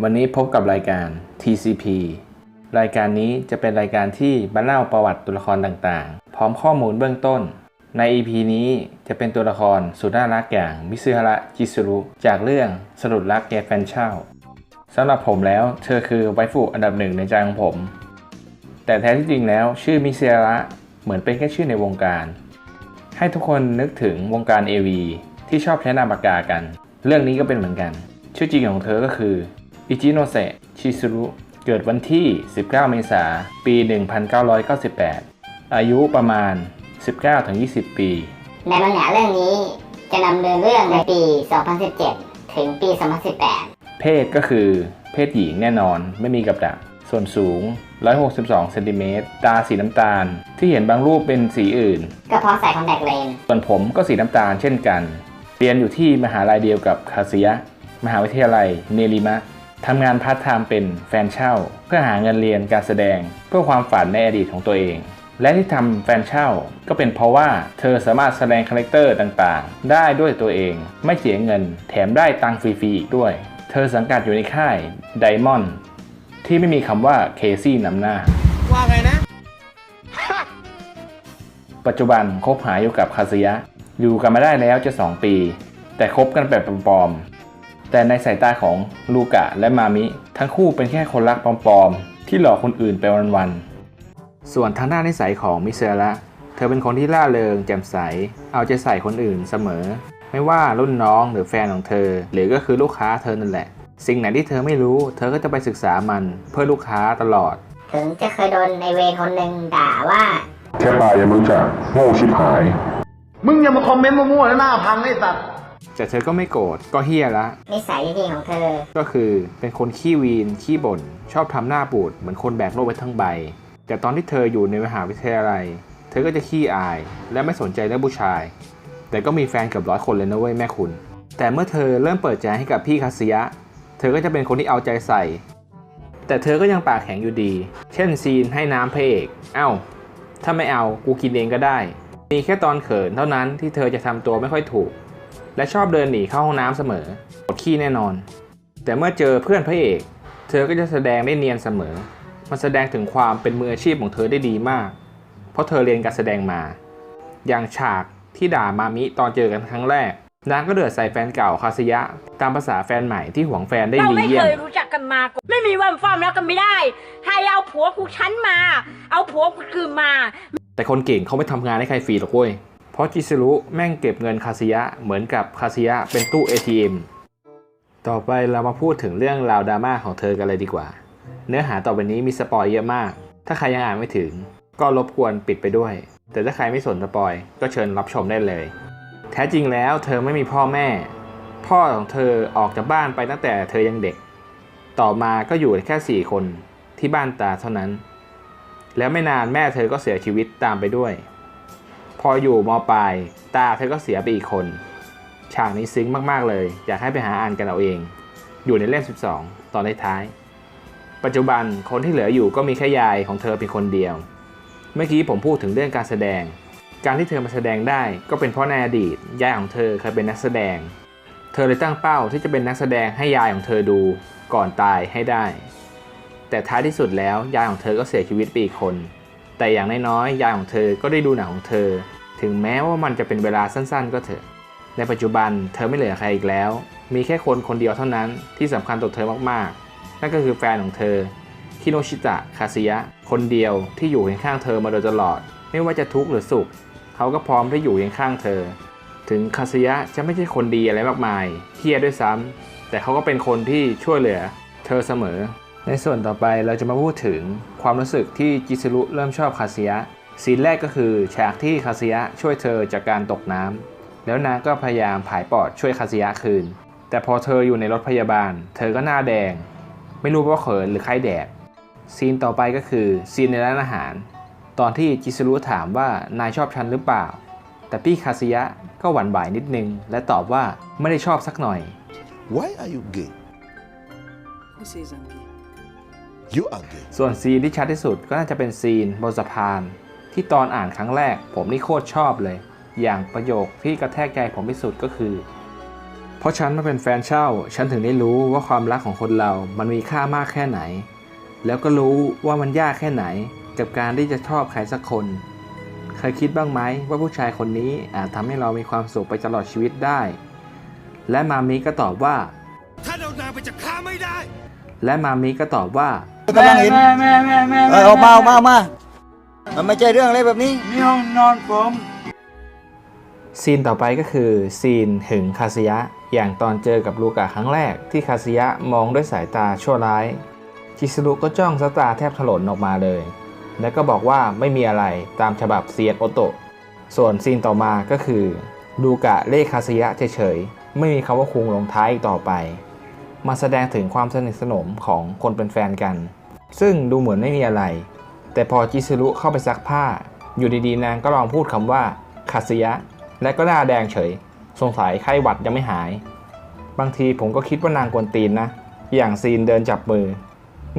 วันนี้พบกับรายการ TCP รายการนี้จะเป็นรายการที่บรรเล่าประวัติตัวละครต่างๆ พร้อมข้อมูลเบื้องต้น ใน EP นี้จะเป็นตัวละครสุดน่ารักอย่างมิซึฮาระจิสุรุจากเรื่องสรุดรักแกแฟนเช่าสำหรับผมแล้วเธอคือไวฟูอันดับหนึ่งในใจของผม แต่แท้ที่จริงแล้วชื่อมิซึฮาระเหมือนเป็นแค่ชื่อในวงการ ให้ทุกคนนึกถึงวงการ AV ที่ชอบใช้นามปากกากัน เรื่องนี้ก็เป็นเหมือนกัน ชื่อจริงของเธอก็คือ อิจิโนเซะชิซุรุเกิดวันที่ 19 เมษายน ปี 1998 อายุประมาณ 19-20 ปี ในมังงะเรื่องนี้จะนำเนินเรื่องในปี 2017 ถึงปี 2018 เพศก็คือเพศหญิงแน่นอนไม่มีกับดัก ส่วนสูง 162 เซนติเมตร ตาสีน้ำตาล ที่เห็นบางรูปเป็นสีอื่น ก็เพราะใส่คอนแทคเลนส์ ส่วนผมก็สีน้ำตาลเช่นกัน เรียนอยู่ที่มหาลัยเดียวกับคาซิยะมหาวิทยาลัยเนริมะ ทำงานพาร์ทไทม์เป็นแฟนเช่า เพื่อหาเงินเรียนการแสดง เพื่อความฝันในอดีตของตัวเอง และที่ทำแฟนเช่าก็เป็นเพราะว่าเธอสามารถแสดงคาแรคเตอร์ต่างๆ ได้ด้วยตัวเองไม่เสียเงิน แถมได้ตังค์ฟรีๆอีกด้วย เธอสังกัดอยู่ในค่ายไดมอนด์ที่ไม่มีคำว่าเคซี่นำหน้า ว่าไงนะ ปัจจุบันคบหาอยู่กับคาซึยะ อยู่กันมาได้แล้วจะ 2 ปี แต่คบกันแบบปลอมๆ แต่ในสายตาของลูกะและมามิ ทั้งคู่เป็นแค่คนรักปลอมๆ ที่หลอกคนอื่นไปวันๆ ส่วนทางด้านนิสัยของมิเซระเธอเป็นคนที่ล่าเริงแจ่มใส เอาใจใส่คนอื่นเสมอ ไม่ว่ารุ่นน้องหรือแฟนของเธอ หรือก็คือลูกค้าเธอนั่นแหละ สิ่งไหนที่เธอไม่รู้ เธอก็จะไปศึกษามันเพื่อลูกค้าตลอด ถึงจะเคยโดนในเวรคนหนึ่งด่าว่า แค่ปลายังไม่รู้จักโง่ชิบหาย มึงอย่ามาคอมเมนต์มั่วๆนะหน้าพังไอ้สัตว์ แต่เธอก็ไม่โกรธก็เฮียละ นิสัยจริงๆของเธอ ก็คือเป็นคนขี้วีน ขี้บ่น ชอบทำหน้าบูด เหมือนคนแบกโลกไว้ทั้งใบ แต่ตอนที่เธออยู่ในมหาวิทยาลัย เธอก็จะขี้อาย และไม่สนใจเรื่องผู้ชาย แต่ก็มีแฟนเกือบร้อยคนเลยนะเว้ยแม่คุณ แต่เมื่อเธอเริ่มเปิดใจให้กับพี่คาซิยะ เธอก็จะเป็นคนที่เอาใจใส่ แต่เธอก็ยังปากแข็งอยู่ดี เช่นซีนให้น้ำพระเอกเอ้า ถ้าไม่เอากูกินเองก็ได้ มีแค่ตอนเขินเท่านั้นที่เธอจะทำตัวไม่ค่อยถูก และชอบเดินหนีเข้าห้องน้ำเสมอปวดขี้แน่นอน แต่เมื่อเจอเพื่อนพระเอก เธอก็จะแสดงได้เนียนเสมอ มันแสดงถึงความเป็นมืออาชีพของเธอได้ดีมาก เพราะเธอเรียนการแสดงมา อย่างฉากที่ด่ามามิตอนเจอกันครั้งแรกนางก็เดือดใส่แฟนเก่าคาสยะ ตามภาษาแฟนใหม่ที่หวงแฟนได้เราดีไม่เยี่ยเคมยรู้จักกันมาก่อนไม่มีวันฟอร์มแล้วกันไม่ได้ให้เอาผัวกูฉันมา เอาผัวกูคืนมา แต่คนเก่งเขาไม่ทำงานให้ใครฟรีหรอกเว้ยเพ ราะจิซึรุแม่งเก็บเงินคาซิยะเหมือนกับคาซิยะเป็นตู้ ATM ต่อไปเรามาพูดถึงเรื่องราวดราม่าของเธอกันเลยดีกว่า เนื้อหาต่อไปนี้มีสปอยเยอะมาก ถ้าใครยังอ่านไม่ถึง ก็รบกวนปิดไปด้วย แต่ถ้าใครไม่สนสปอยก็เชิญรับชมได้เลย แท้จริงแล้วเธอไม่มีพ่อแม่ พ่อของเธอออกจากบ้านไปตั้งแต่เธอยังเด็ก ต่อมาก็อยู่แค่สี่คนที่บ้านตาเท่านั้น แล้วไม่นานแม่เธอก็เสียชีวิตตามไปด้วย พออยู่มปลาย ตาเธอก็เสียไปอีกคน ฉากนี้ซึ้งมากๆเลย อยากให้ไปหาอ่านกันเอาเอง อยู่ในเล่ม 12 ตอนท้ายปัจจุบันคนที่เหลืออยู่ก็มีแค่ยายของเธอเพียงคนเดียว เมื่อกี้ผมพูดถึงเรื่องการแสดง การที่เธอมาแสดงได้ก็เป็นเพราะในอดีตยายของเธอเคยเป็นนักแสดง เธอเลยตั้งเป้าที่จะเป็นนักแสดงให้ยายของเธอดูก่อนตายให้ได้ แต่ท้ายที่สุดแล้วยายของเธอก็เสียชีวิตไปอีกคน แต่อย่างน้อยๆยายของเธอก็ได้ดูหนังของเธอ ถึงแม้ว่ามันจะเป็นเวลาสั้นๆ ก็เถอะ ในปัจจุบันเธอไม่เหลือใครอีกแล้ว มีแค่คนคนเดียวเท่านั้นที่สำคัญต่อเธอมากๆ นั่นก็คือแฟนของเธอคิโนชิตะคาซิยะ คนเดียวที่อยู่เคียงข้างเธอมาโดยตลอด ไม่ว่าจะทุกข์หรือสุข เขาก็พร้อมที่อยู่เคียงข้างเธอ ถึงคาซิยะจะไม่ใช่คนดีอะไรมากมายเฮี้ยด้วยซ้ำแต่เขาก็เป็นคนที่ช่วยเหลือ เธอเสมอ ในส่วนต่อไปเราจะมาพูดถึงความรู้สึกที่จิซึรุเริ่มชอบคาซิยะซีนแรกก็คือฉากที่คาซิยะช่วยเธอจากการตกน้ำแล้วนางก็พยายามผายปอดช่วยคาซิยะคืน แต่พอเธออยู่ในรถพยาบาล เธอก็หน้าแดง ไม่รู้ว่าเขินหรือไข้แดดซีนต่อไปก็คือซีนในร้านอาหาร ตอนที่จิซึรุถามว่านายชอบฉันหรือเปล่า แต่พี่คาซิยะก็หวั่นไหวนิดนึง และตอบว่าไม่ได้ชอบสักหน่อย Why are you gay? You are gay. ส่วนซีนที่ชัดที่สุดก็น่าจะเป็นซีนบนสะพาน ที่ตอนอ่านครั้งแรก ผมนี่โคตรชอบเลย อย่างประโยคที่กระแทกใจผมที่สุดก็คือถเพราะฉันมาเป็นแฟนเช่า ฉันถึงได้รู้ว่าความรักของคนเรา มันมีค่ามากแค่ไหน แล้วก็รู้ว่ามันยากแค่ไหน กับการที่จะชอบใครสักคน เคยคิดบ้างไหมว่าผู้ชายคนนี้อาจทำให้เรามีความสุขไปตลอดชีวิตได้ และมามิก็ตอบว่าถ้าเรานางไปจากข้าไม่ได้ และมามิก็ตอบว่า กำลังเห็นเออออกมาออกมาออกมา มันไม่ใช่เรื่องอะไรแบบนี้นี่ห้องนอนผมซีนต่อไปก็คือซีนหึงคาซิยะ อย่างตอนเจอกับลูกะครั้งแรกที่คาซิยะมองด้วยสายตาชั่วร้ายจิสรุก็จ้องสายตาแทบถลนออกมาเลย แล้วก็บอกว่าไม่มีอะไรตามฉบับเซียนโอโตะส่วนซีนต่อมาก็คือลูกะเล่คาซิยะเฉยๆไม่มีคำว่าคุงลงท้ายอีกต่อไป มาแสดงถึงความสนิทสนมของคนเป็นแฟนกัน ซึ่งดูเหมือนไม่มีอะไร แต่พอจิสรุเข้าไปซักผ้า อยู่ดีๆนางก็ลองพูดคำว่าคาซิยะ และก็หน้าแดงเฉย สงสัยไข้หวัดยังไม่หาย บางทีผมก็คิดว่านางกวนตีนนะ อย่างซีนเดินจับมือ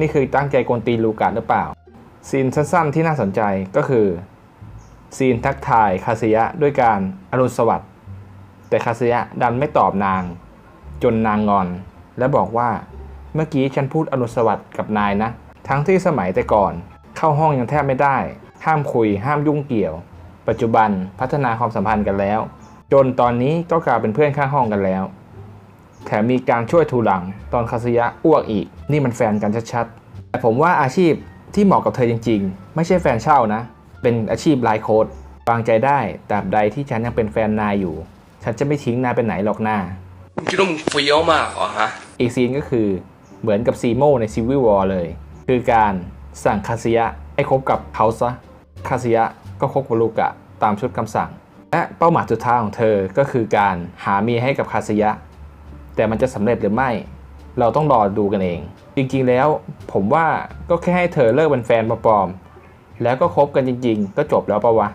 นี่คือตั้งใจกวนตีนลูกาหรือเปล่า ซีนสั้นๆที่น่าสนใจก็คือ ซีนทักทายคาซิยะด้วยการอรุณสวัสดิ์แต่คาซิยะดันไม่ตอบนาง จนนางงอน และบอกว่า เมื่อกี้ฉันพูดอรุณสวัสดิ์กับนายนะ ทั้งที่สมัยแต่ก่อน เข้าห้องยังแทบไม่ได้ ห้ามคุย ห้ามยุ่งเกี่ยว ปัจจุบันพัฒนาความสัมพันธ์กันแล้ว จนตอนนี้ก็กลายเป็นเพื่อนข้างห้องกันแล้ว แถมมีการช่วยทูหลัง ตอนคาสยะอ้วกอีก นี่มันแฟนกันชัดๆแต่ผมว่าอาชีพที่เหมาะกับเธอจริง ๆ ไม่ใช่แฟนเช่านะ เป็นอาชีพไลฟ์โค้ดวางใจได้ตราบใดที่ฉันยังเป็นแฟนนายอยู่ ฉันจะไม่ทิ้งนายไปไหนหรอกนามึงคิดว่ามึงเฟี้ยวมากเหรอฮะ อีกซีนก็คือเหมือนกับซีโมในซีวิววอลเลย คือการสั่งคาซิยะให้คบกับเขาซะคาซิยะก็คบกับลูกะตามชุดคำสั่ง และเป้าหมายสุดท้ายของเธอก็คือการหาเมียให้กับคาซิยะ แต่มันจะสำเร็จหรือไม่ เราต้องรอดูกันเอง จริงๆแล้วผมว่าก็แค่ให้เธอเลิกเป็นแฟนปลอมๆแล้วก็คบกันจริง ๆ ก็จบแล้วปะวะ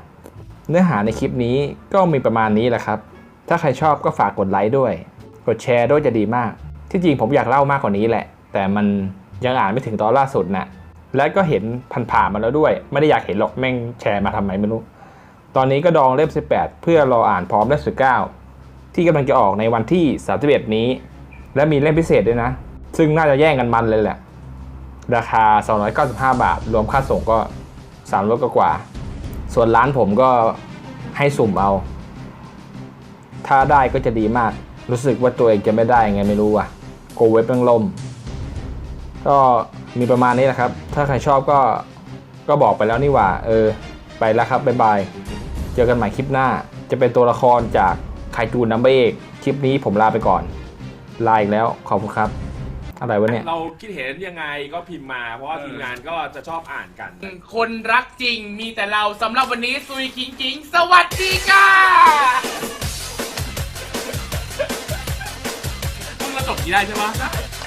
เนื้อหาในคลิปนี้ก็มีประมาณนี้แหละครับ ถ้าใครชอบก็ฝากกดไลค์ด้วย กดแชร์ด้วยจะดีมาก ที่จริงผมอยากเล่ามากกว่านี้แหละ แต่มันยังอ่านไม่ถึงตอนล่าสุดนะและก็เห็นผ่านมาแล้วด้วย ไม่ได้อยากเห็นหรอกแม่งแชร์มาทำไมไม่รู้ ตอนนี้ก็ดองเล่ม 18 เพื่อรออ่านพร้อมเล่ม19 ที่กำลังจะออกในวันที่ 31 นี้ และมีเล่มพิเศษด้วยนะ ซึ่งน่าจะแย่งกันมันเลยแหละ ราคา 295 บาท รวมค่าส่งก็300กว่า ส่วนร้านผมก็ให้สุ่มเอา ถ้าได้ก็จะดีมาก รู้สึกว่าตัวเองจะไม่ได้ไงไม่รู้อะ โกเว็บเพิ่งล่ม ก็มีประมาณนี้แหละครับ ถ้าใครชอบก็ก็บอกไปแล้วนี่หว่า เออ ไปแล้วครับ บ๊ายบาย เจอกันใหม่คลิปหน้า จะเป็นตัวละครจากไคจูนนัมเบอร์เอกคลิปนี้ผมลาไปก่อน ลาอีกแล้ว ขอบคุณครับ อะไรวะเนี่ย เราคิดเห็นยังไงก็พิมพ์มา เพราะว่าทีมงานก็จะชอบอ่านกัน คนรักจริงมีแต่เราสำหรับวันนี้ซุยคิงคิงสวัสดีค่ะ มึงมาจ